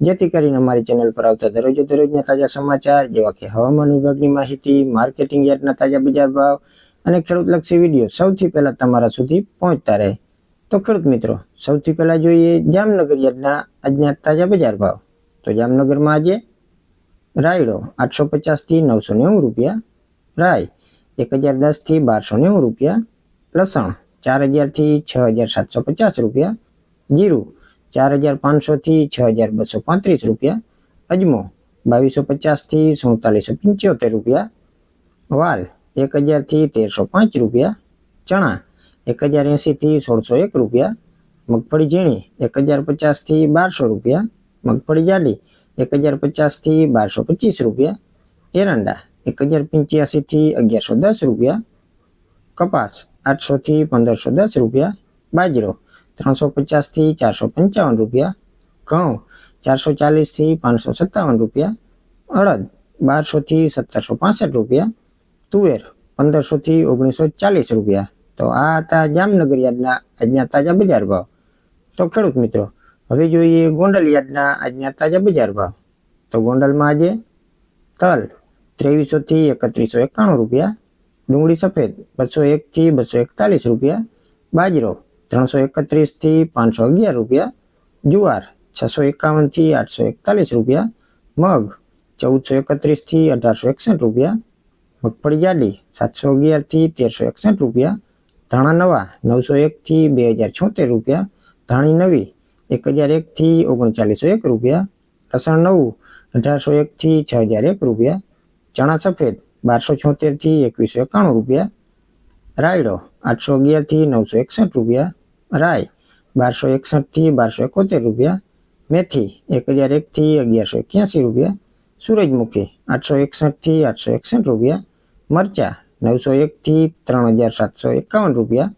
જેથી કરીને અમારી ચેનલ પર આવતા દરરોજ દરરોજના તાજા સમાચાર, જેવા કે હવામાન વિભાગની માહિતી, માર્કેટિંગ યાર્ડના તાજા બજાર ભાવ અને ખેડૂતલક્ષી વીડિયો સૌથી પહેલા તમારા સુધી પહોંચતા રહે. તો ખેડૂત મિત્રો, સૌથી પહેલા જોઈએ જામનગર યાર્ડના આજના તાજા બજાર ભાવ. તો જામનગરમાં આજે રાયડો આઠસો પચાસથી નવસો નેવું રૂપિયા રાય એક હજાર દસથી બારસો નેવું રૂપિયા, લસણ ચાર હજારથી છ હજાર સાતસો પચાસ રૂપિયા, જીરું ચાર હજાર પાંચસોથી છ હજાર બસો પાંત્રીસ રૂપિયા. અજમો બાવીસો પચાસથી સુડતાલીસો પંચોતેર રૂપિયા. વાલ એક હજારથી તેરસો પાંચ રૂપિયા. ચણા એક હજાર એંશીથી સોળસો એક રૂપિયા. મગફળી ઝીણી એક હજાર પચાસથી બારસો રૂપિયા. મગફળી જાડી એક હજાર પચાસથી બારસો પચીસ રૂપિયા. એરંડા એક હજાર પંચ્યાસીથી અગિયારસો દસ રૂપિયા. કપાસ આઠસોથી પંદરસો દસ રૂપિયા. બાજરો ત્રણસો પચાસથી ચારસો પંચાવન રૂપિયા, ઘઉં ચારસો ચાલીસથી પાંચસો સત્તાવન રૂપિયા, અડદ બારસોથી સત્તરસો પાસઠ રૂપિયા, તુવેર પંદરસોથી ઓગણીસો ચાલીસ રૂપિયા. તો આ હતા જામનગર યાર્ડના આજના તાજા બજાર ભાવ. તો ખેડૂત મિત્રો, હવે જોઈએ ગોંડલ યાર્ડના આજના તાજા બજાર ભાવ. તો ગોંડલમાં આજે તલ ત્રેવીસોથી એકત્રીસો એકાણું રૂપિયા, ડુંગળી સફેદ બસો એકથી બસો એકતાલીસ રૂપિયા, બાજરો ત્રણસો એકત્રીસથી પાંચસો અગિયાર રૂપિયા, જુવાર છસો એકાવનથી આઠસો એકતાલીસ રૂપિયા, મગ ચૌદસો એકત્રીસથી અઢારસો એકસઠ રૂપિયા, મગફળી જાડી સાતસો અગિયારથી તેરસો એકસઠ રૂપિયા ધાણા નવા નવસો એકથી બે હજાર છોતેર રૂપિયા, ધાણી નવી એક હજાર એકથી ઓગણચાલીસો એક રૂપિયા, લસણ નવું અઢારસો એકથી છ હજાર એક રૂપિયા, ચણા સફેદ બારસો છોતેરથી એકવીસો એકાણું રૂપિયા, રાયડો આઠસો અગિયારથી નવસો એકસઠ રૂપિયા રાય, બારસો એકસઠથી બારસો એકોતેર રૂપિયા. મેથી, એક હજાર એકથી અગિયારસો એક્યાસી રૂપિયા. સૂરજમુખી આઠસો એકસઠથી આઠસો એકસઠ રૂપિયા. મરચા, નવસો એકથી ત્રણ હજાર સાતસો એકાવન રૂપિયા.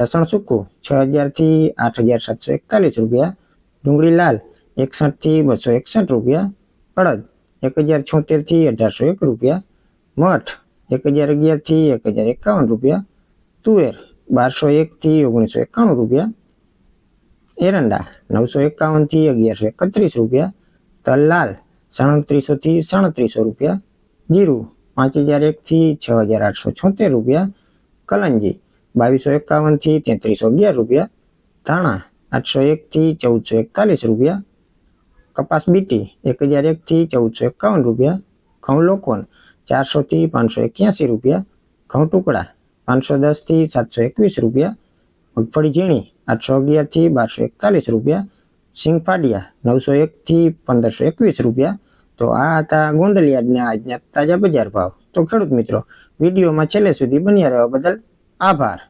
લસણ સૂકું, છ હજારથી આઠ હજાર સાતસો એકતાલીસ રૂપિયા. ડુંગળી લાલ, એકસઠથી બસો એકસઠ રૂપિયા. અડદ, એક હજાર છોતેરથી અઢારસો એક રૂપિયા. મઠ, એક હજાર અગિયારથી એક હજાર એકાવન રૂપિયા. તુવેર બારસો એકથી ઓગણીસો એકાણું રૂપિયા. એરંડા નવસો એકાવનથી અગિયારસો એકત્રીસ રૂપિયા. તલ લાલ સાડત્રીસોથી સાડત્રીસો રૂપિયા. જીરું પાંચ હજાર એકથી છ હજાર આઠસો છોતેર રૂપિયા. કલંજી બાવીસો એકાવનથી તેત્રીસો અગિયાર રૂપિયા. ધાણા આઠસો એકથી ચૌદસો એકતાલીસ રૂપિયા. કપાસ બીટી એક હજાર એકથી ચૌદસો એકાવન રૂપિયા. ઘઉં લોકોન ચારસોથી પાંચસો એક્યાસી રૂપિયા. ઘઉં ટુકડા પાંચસો દસથી સાતસો એકવીસ રૂપિયા. મગફળી ઝીણી આઠસો અગિયારથી બારસો એકતાલીસ રૂપિયા. સિંગફાડિયા નવસો એકથી પંદરસો એકવીસ રૂપિયા. તો આ હતા ગોંડલિયાડના આજના તાજા બજાર ભાવ. તો ખેડૂત મિત્રો, વિડીયોમાં છેલ્લે સુધી બન્યા રહેવા બદલ આભાર.